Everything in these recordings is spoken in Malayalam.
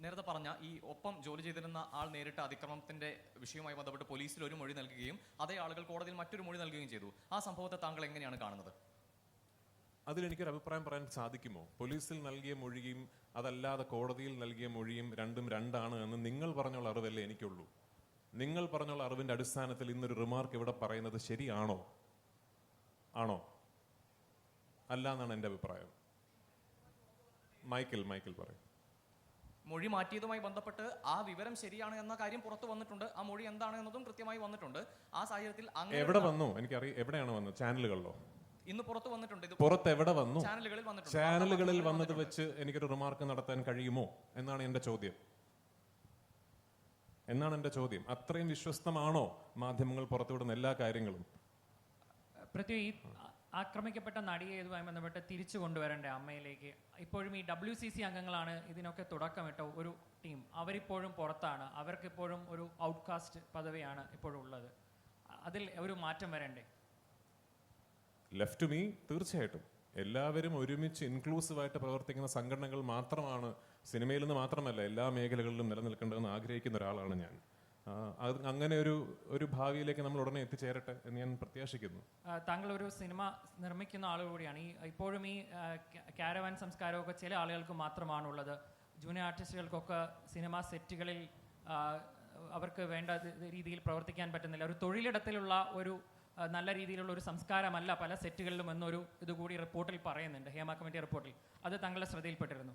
നേരത്തെ പറഞ്ഞ ഈ ഒപ്പം ജോലി ചെയ്തിരുന്ന ആൾ നേരിട്ട അതിക്രമത്തിന്റെ വിഷയവുമായി ബന്ധപ്പെട്ട് പോലീസിൽ ഒരു മൊഴി നൽകുകയും അതേ ആളുകൾ കോടതിയിൽ മറ്റൊരു മൊഴി നൽകുകയും ചെയ്തു. ആ സംഭവത്തെ താങ്കൾ എങ്ങനെയാണ് കാണുന്നത്? അതിലെനിക്കൊരു അഭിപ്രായം പറയാൻ സാധിക്കുമോ? പോലീസിൽ നൽകിയ മൊഴിയും അതല്ലാതെ കോടതിയിൽ നൽകിയ മൊഴിയും രണ്ടും രണ്ടാണ് എന്ന് നിങ്ങൾ പറഞ്ഞുള്ള അറിവല്ലേ എനിക്കുള്ളൂ. നിങ്ങൾ പറഞ്ഞുള്ള അറിവിന്റെ അടിസ്ഥാനത്തിൽ ഇന്നൊരു റിമാർക്ക് ഇവിടെ പറയുന്നത് ശരിയാണോ? ആണോ? അല്ല എന്നാണ് എന്റെ അഭിപ്രായം. മൈക്കിൾ മൈക്കിൾ പറയും. മൊഴി മാറ്റിയതുമായി ബന്ധപ്പെട്ട് ആ വിവരം ശരിയാണ് എന്ന കാര്യം പുറത്തു വന്നിട്ടുണ്ട്. ആ മൊഴി എന്താണ് എന്നതും കൃത്യമായി വന്നിട്ടുണ്ട്. ആ സാഹചര്യത്തിൽ എവിടെ വന്നു? എനിക്കറിയാം എവിടെയാണ് വന്നത്? ചാനലുകളിലോ? ഇന്ന് പുറത്തു വന്നിട്ടുണ്ട്. ഇത് പുറത്ത് എവിടെ വന്നു? ചാനലുകളിൽ വന്നിട്ടുണ്ട്. ചാനലുകളിൽ വന്നത് വെച്ച് എനിക്കൊരു റിമാർക്ക് നടത്താൻ കഴിയുമോ എന്നാണ് എന്റെ ചോദ്യം. എന്നാണ് എന്റെ ചോദ്യം? അത്രയും വിശ്വസ്തമാണോ മാധ്യമങ്ങൾ പുറത്തുവിടുന്ന എല്ലാ കാര്യങ്ങളും? ആ- ആക്രമിക്കപ്പെട്ട നടിയെ ഇതുമായി ബന്ധപ്പെട്ട് തിരിച്ചു കൊണ്ടുവരേണ്ട അമ്മയിലേക്ക്? ഇപ്പോഴും ഈ ഡബ്ല്യു സി സി അംഗങ്ങളാണ് ഇതിനൊക്കെ തുടക്കമിട്ട ഒരു ടീം അവരിപ്പോഴും പുറത്താണ്. അവർക്കിപ്പോഴും ഒരു ഔട്ട്കാസ്റ്റ് പദവിയാണ് ഇപ്പോഴും ഉള്ളത്. അതിൽ ഒരു മാറ്റം വരണ്ടേ? ലെഫ്റ്റ് മീ തീർച്ചയായിട്ടും. എല്ലാവരും ഒരുമിച്ച് ഇൻക്ലൂസീവായിട്ട് പ്രവർത്തിക്കുന്ന സംഘടനകൾ മാത്രമാണ് സിനിമയിൽ നിന്ന് മാത്രമല്ല എല്ലാ മേഖലകളിലും നിലനിൽക്കേണ്ടതെന്ന് ആഗ്രഹിക്കുന്ന ഒരാളാണ് ഞാൻ. അങ്ങനെ ഒരു ഒരു ഭാവിയിലേക്ക് നമ്മൾ ഉടനെ എത്തിച്ചേരട്ടെ എന്ന് ഞാൻ പ്രത്യാശിക്കുന്നു. താങ്കൾ ഒരു സിനിമ നിർമ്മിക്കുന്ന ആളുകൾ കൂടിയാണ്. ഈ ഇപ്പോഴും ഈ കാരവാൻ സംസ്കാരമൊക്കെ ചില ആളുകൾക്ക് മാത്രമാണുള്ളത്. ജൂനിയർ ആർട്ടിസ്റ്റുകൾക്കൊക്കെ സിനിമ സെറ്റുകളിൽ അവർക്ക് വേണ്ട രീതിയിൽ പ്രവർത്തിക്കാൻ പറ്റുന്നില്ല. ഒരു തൊഴിലിടത്തിലുള്ള ഒരു നല്ല രീതിയിലുള്ള ഒരു സംസ്കാരമല്ല പല സെറ്റുകളിലും എന്നൊരു ഇതുകൂടി റിപ്പോർട്ടിൽ പറയുന്നുണ്ട്. ഹേമ കമ്മിറ്റി റിപ്പോർട്ടിൽ. അത് താങ്കളുടെ ശ്രദ്ധയിൽപ്പെട്ടിരുന്നു.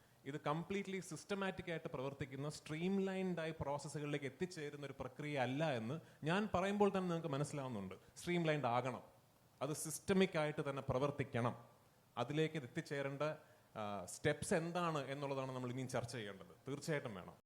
ഇത് കംപ്ലീറ്റ്ലി സിസ്റ്റമാറ്റിക് ആയിട്ട് പ്രവർത്തിക്കുന്ന സ്ട്രീം ലൈൻഡായി പ്രോസസ്സുകളിലേക്ക് എത്തിച്ചേരുന്ന ഒരു പ്രക്രിയ അല്ല എന്ന് ഞാൻ പറയുമ്പോൾ തന്നെ നിങ്ങൾക്ക് മനസ്സിലാവുന്നുണ്ട്. സ്ട്രീം ലൈൻഡ് ആകണം. അത് സിസ്റ്റമിക് ആയിട്ട് തന്നെ പ്രവർത്തിക്കണം. അതിലേക്ക് എത്തിച്ചേരേണ്ട സ്റ്റെപ്സ് എന്താണ് എന്നുള്ളതാണ് നമ്മൾ ഇനിയും ചർച്ച ചെയ്യേണ്ടത്. തീർച്ചയായിട്ടും വേണം.